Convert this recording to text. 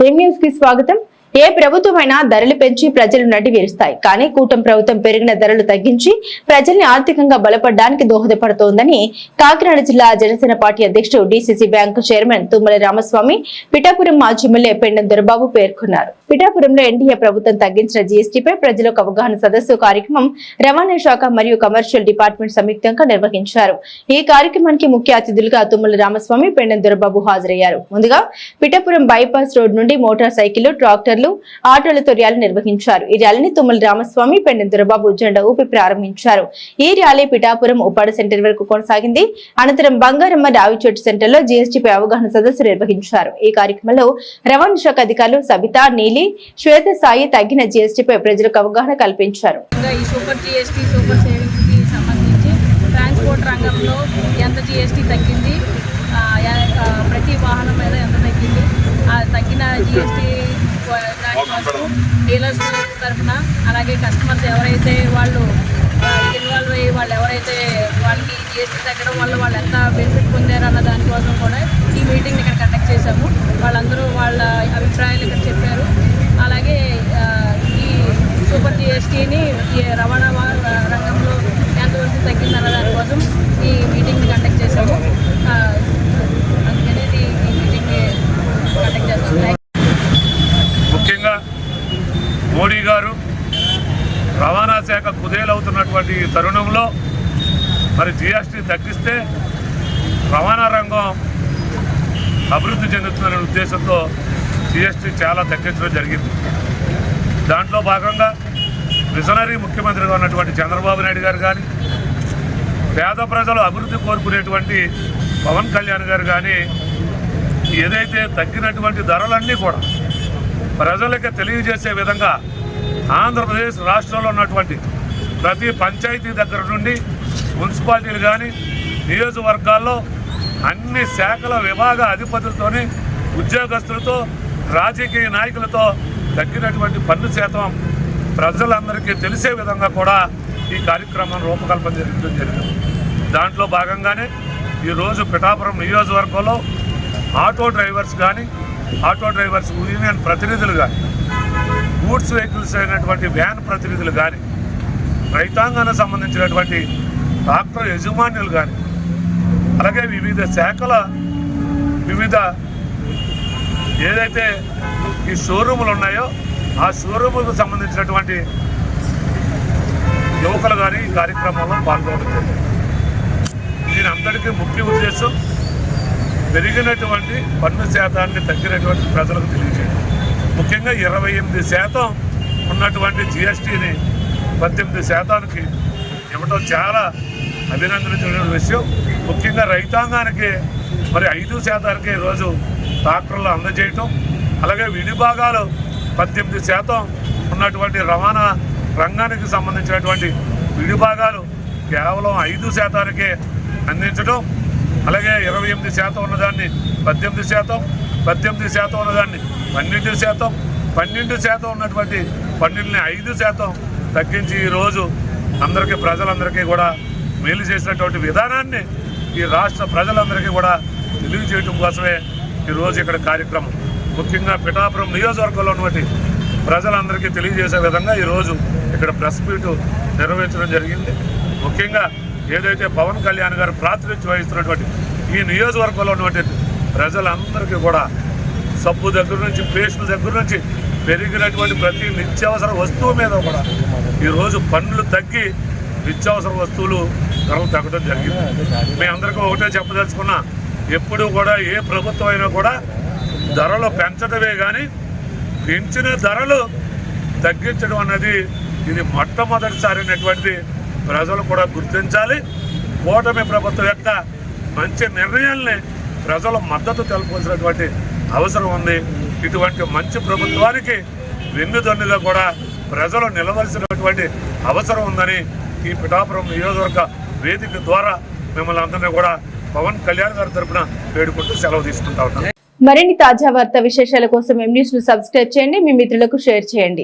ఏం న్యూస్కి స్వాగతం. ఏ ప్రభుత్వమైనా ధరలు పెంచి ప్రజలు నడ్డి కానీ కూటమి ప్రభుత్వం పెరిగిన ధరలు తగ్గించి ప్రజల్ని ఆర్థికంగా బలపడడానికి దోహదపడుతోందని కాకినాడ జిల్లా జనసేన పార్టీ అధ్యక్షుడు DCC bank chairman Tummala Ramaswamy Pithapuram మాజీ ఎమ్మెల్యే పెండం దొరబాబు పేర్కొన్నారు. పిఠాపురంలో ఎన్డీఏ ప్రభుత్వం తగ్గించిన జీఎస్టీపై ప్రజలకు అవగాహన సదస్సు కార్యక్రమం రవాణా శాఖ మరియు కమర్షియల్ డిపార్ట్మెంట్ సంయుక్తంగా నిర్వహించారు. ఈ కార్యక్రమానికి ముఖ్య అతిథులుగా తుమ్మల రామస్వామి పెండం దొరబాబు హాజరయ్యారు. ముందుగా పిఠాపురం బైపాస్ రోడ్ నుండి మోటార్ సైకిళ్ళు ట్రాక్టర్లు ఆటోలతో ర్యాలీ నిర్వహించారు. ఈ ర్యాలీని తుమ్మల రామస్వామి పెండం దొరబాబు జెండా ఊపి ప్రారంభించారు. ఈ ర్యాలీ పిఠాపురం ఉప్పాడ సెంటర్ వరకు కొనసాగింది. అనంతరం బంగారమ్మ రావిచోటి సెంటర్లో జీఎస్టీపై అవగాహన సదస్సు నిర్వహించారు. ఈ కార్యక్రమంలో రవాణా శాఖ అధికారులు సబిత నీలి శ్వేత సాయి తగ్గిన జీఎస్టీపై ప్రజలకు అవగాహన కల్పించారు. ఈ సూపర్ సూపర్ సంబంధించి ట్రాన్స్పోర్ట్ రంగంలో ఎంత జిఎస్టీ తగ్గింది ప్రతి వాహనం మీద ఎంత తగ్గింది ఆ తగ్గిన జిఎస్టీ దానికోసం డీలర్స్ తరఫున అలాగే కస్టమర్స్ ఎవరైతే వాళ్ళు ఇన్వాల్వ్ అయ్యి వాళ్ళు ఎవరైతే వాళ్ళకి జిఎస్టీ తగ్గడం వల్ల వాళ్ళు ఎంత బెనిఫిట్ పొందారు అన్న దానికోసం కూడా ఈ మీటింగ్ ఇక్కడ కండక్ట్ చేశాము. వాళ్ళందరూ వాళ్ళ అభిప్రాయాలు ఇక్కడ చెప్పారు. అలాగే ఈ సూపర్ జిఎస్టీని రవాణా రంగంలో ఎంతవరకు తగ్గిందన్న దానికోసం ఈ మీటింగ్ని కండక్ట్ చేశాము. అందుకనేది ఈ మీటింగ్ని కండక్ట్ చేస్తాము థ్యాంక్ ముఖ్యంగా మోడీ గారు రవాణా శాఖ కుదేలవుతున్నటువంటి ఈ తరుణంలో మరి జిఎస్టీ తగ్గిస్తే రవాణా రంగం అభివృద్ధి చెందుతుందనే ఉద్దేశంతో జిఎస్టీ చాలా తగ్గించడం జరిగింది. దాంట్లో భాగంగా విజనరీ ముఖ్యమంత్రిగా ఉన్నటువంటి చంద్రబాబు నాయుడు గారు కానీ పేద ప్రజలు అభివృద్ధి కోరుకునేటువంటి పవన్ కళ్యాణ్ గారు కానీ ఏదైతే తగ్గినటువంటి ధరలన్నీ కూడా ప్రజలకి తెలియజేసే విధంగా ఆంధ్రప్రదేశ్ రాష్ట్రంలో ఉన్నటువంటి ప్రతి పంచాయతీ దగ్గర నుండి మున్సిపాలిటీలు కానీ నియోజకవర్గాల్లో అన్ని శాఖల విభాగ అధిపతులతోని ఉద్యోగస్తులతో రాజకీయ నాయకులతో తగ్గినటువంటి పన్ను శాతం ప్రజలందరికీ తెలిసే విధంగా కూడా ఈ కార్యక్రమం రూపకల్పన జరగడం జరిగింది. దాంట్లో భాగంగానే ఈరోజు పిఠాపురం నియోజకవర్గంలో ఆటో డ్రైవర్స్ కానీ ఆటో డ్రైవర్స్ యూనియన్ ప్రతినిధులు కానీ గూడ్స్ వెహికల్స్ అయినటువంటి వ్యాన్ ప్రతినిధులు కానీ రైతాంగానికి సంబంధించినటువంటి ట్రాక్టర్ యజమానులు కానీ అలాగే వివిధ శాఖల వివిధ ఏదైతే ఈ షోరూములు ఉన్నాయో ఆ షోరూములకు సంబంధించినటువంటి యువకులు కానీ ఈ కార్యక్రమంలో పాల్గొనడం జరిగింది. దీని అందరికీ ముఖ్య ఉద్దేశం పెరిగినటువంటి పన్ను శాతాన్ని తగ్గినటువంటి ప్రజలకు తెలియజేయడం. ముఖ్యంగా ఇరవై ఎనిమిది శాతం ఉన్నటువంటి జిఎస్టీని పద్దెనిమిది శాతానికి ఇవ్వటం చాలా అభినందించిన విషయం. ముఖ్యంగా రైతాంగానికి మరి ఐదు శాతానికి ఈరోజు ట్రాక్టర్లు అందజేయటం అలాగే విడిభాగాలు పద్దెనిమిది శాతం ఉన్నటువంటి రవాణా రంగానికి సంబంధించినటువంటి విడిభాగాలు కేవలం ఐదు శాతానికే అందించడం అలాగే ఇరవై ఎనిమిది శాతం ఉన్నదాన్ని పద్దెనిమిది శాతం పద్దెనిమిది శాతం ఉన్నదాన్ని పన్నెండు శాతం పన్నెండు శాతం ఉన్నటువంటి పన్నెండుని ఐదు శాతం తగ్గించి ఈరోజు అందరికీ ప్రజలందరికీ కూడా మేలు చేసినటువంటి విధానాన్ని ఈ రాష్ట్ర ప్రజలందరికీ కూడా తెలియజేయడం కోసమే ఈరోజు ఇక్కడ కార్యక్రమం. ముఖ్యంగా పిఠాపురం నియోజకవర్గంలో ఉన్నటువంటి ప్రజలందరికీ తెలియజేసే విధంగా ఈరోజు ఇక్కడ ప్రెస్ మీట్ నిర్వహించడం జరిగింది. ముఖ్యంగా ఏదైతే పవన్ కళ్యాణ్ గారు ప్రాతినిధ్యం వహిస్తున్నటువంటి ఈ నియోజకవర్గంలో ఉన్నటువంటి ప్రజలందరికీ కూడా సబ్బు దగ్గర నుంచి పేషెంట్ దగ్గర నుంచి పెరిగినటువంటి ప్రతి నిత్యావసర వస్తువు మీద కూడా ఈరోజు పన్నులు తగ్గి నిత్యావసర వస్తువులు ధరలు తగ్గడం జరిగింది. మీ అందరికీ ఒకటే చెప్పదలుచుకున్నా ఎప్పుడు కూడా ఏ ప్రభుత్వం అయినా కూడా ధరలు పెంచడమే కానీ పెంచిన ధరలు తగ్గించడం అన్నది ఇది మొట్టమొదటిసారి అయినటువంటిది ప్రజలు కూడా గుర్తించాలి. కూటమి ప్రభుత్వం యొక్క మంచి నిర్ణయాల్ని ప్రజల మద్దతు తెలపాల్సినటువంటి అవసరం ఉంది. ఇటువంటి మంచి ప్రభుత్వానికి వెన్నుదన్నులో కూడా ప్రజలు నిలవలసినటువంటి అవసరం ఉందని ఈ పిఠాపురం నియోజకవర్గ వేదిక ద్వారా మిమ్మల్ని అందరినీ కూడా పవన్ కళ్యాణ్ గారి తరపున వేడుకుంటూ సెలవు తీసుకుంటా ఉన్నాం మరిన్ని తాజా వార్తా విశేషాల కోసం ఎం న్యూస్ను సబ్స్క్రైబ్ చేయండి. మీ మిత్రులకు షేర్ చేయండి.